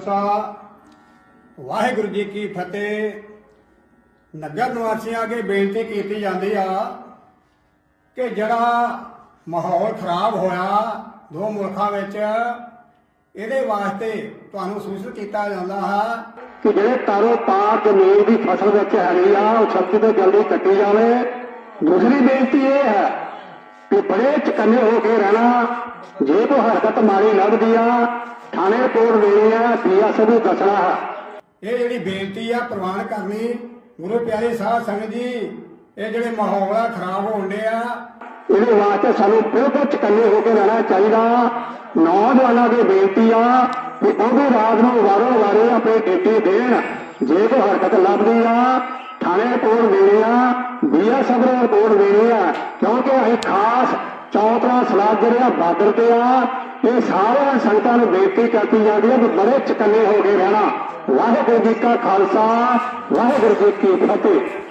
ਖਾਲਸਾ। ਵਾਹਿਗੁਰੂ ਜੀ ਕੀ ਫਤਿਹ। ਨਗਰ ਨਿਵਾਸੀਆਂ ਅੱਗੇ ਬੇਨਤੀ ਕੀਤੀ ਜਾਂਦੀ ਆ ਕਿ ਜਿਹੜਾ ਮਾਹੌਲ ਖਰਾਬ ਹੋਇਆ ਦੋ ਮੁਲਕਾਂ ਵਿੱਚ, ਇਹਦੇ ਵਾਸਤੇ ਤੁਹਾਨੂੰ ਸੂਚਿਤ ਕੀਤਾ ਜਾਂਦਾ ਹੈ ਕਿ ਜਿਹੜੇ ਤਾਰੋ ਪਾਰ ਜ਼ਮੀਨ ਦੀ ਫਸਲ ਵਿੱਚ ਹੈਗੀ ਆ, ਉਹ ਛੱਤੀ ਤੋਂ ਜਲਦੀ ਕੱਟੀ ਜਾਵੇ। ਦੂਸਰੀ ਬੇਨਤੀ ਇਹ ਹੈ ਕਿ ਬੜੇ ਚਕੰਨੇ ਹੋ ਕੇ ਰਹਿਣਾ। ਜੇ ਕੋਈ ਹਰਕਤ ਮਾੜੀ ਲੱਗਦੀ ਆ ਥਾਣੇ ਰਿਪੋਰਟ ਦੇਣੀ ਆ ਪੀਐਸ ਨੂੰ ਦੱਸਣਾ ਹੈ ਇਹ ਜਿਹੜੀ ਬੇਨਤੀ ਆ ਪ੍ਰਵਾਨ ਕਰਨੀ ਗੁਰੂ ਪਿਆਰੇ ਸਾਧ ਸੰਗਤ ਜੀ ਇਹ ਜਿਹੜੇ ਮਾਹੌਲ ਆ ਖਰਾਬ ਹੋਣ ਡਿਆ ਇਹਦੇ ਵਾਸਤੇ ਸਾਨੂੰ ਬਿਲਕੁਲ ਚਕੰਨੇ ਹੋ ਕੇ ਰਹਿਣਾ ਚਾਹੀਦਾ। ਨੌਜਵਾਨਾਂ ਦੀ ਬੇਨਤੀ ਆ ਕਿ ਉਹ ਵੀ ਰਾਤ ਨੂੰ ਵਾਰੋ ਵਾਰੇ ਆਪਣੀ ਡਿਊਟੀ ਦੇਣ। ਜੇ ਕੋਈ ਹਰਕਤ ਲੱਭਦੀ ਆ ਥਾਣੇ ਰਿਪੋਰਟ ਦੇਣੀ ਆ ਬੀਐਸਐਫ ਨੂੰ ਰਿਪੋਰਟ ਦੇਣੀ ਆ ਕਿਉਂਕਿ ਅਸੀਂ ਖਾਸ ਚੌਥਾ ਸਲਾਬ ਜਿਹੜੇ ਆ ਬਾਰਡਰ ਤੇ ਆ, ਇਹ ਸਾਰਿਆਂ ਸੰਗਤਾਂ ਨੂੰ ਬੇਨਤੀ ਕਰਤੀ ਜਾਂਦੀ ਹੈ ਕਿ ਬੜੇ ਚਕੰਨੇ ਹੋ ਕੇ ਰਹਿਣਾ। ਵਾਹਿਗੁਰੂ ਜੀ ਕਾ ਖਾਲਸਾ, ਵਾਹਿਗੁਰੂ ਜੀ ਕੀ ਫਤਿਹ।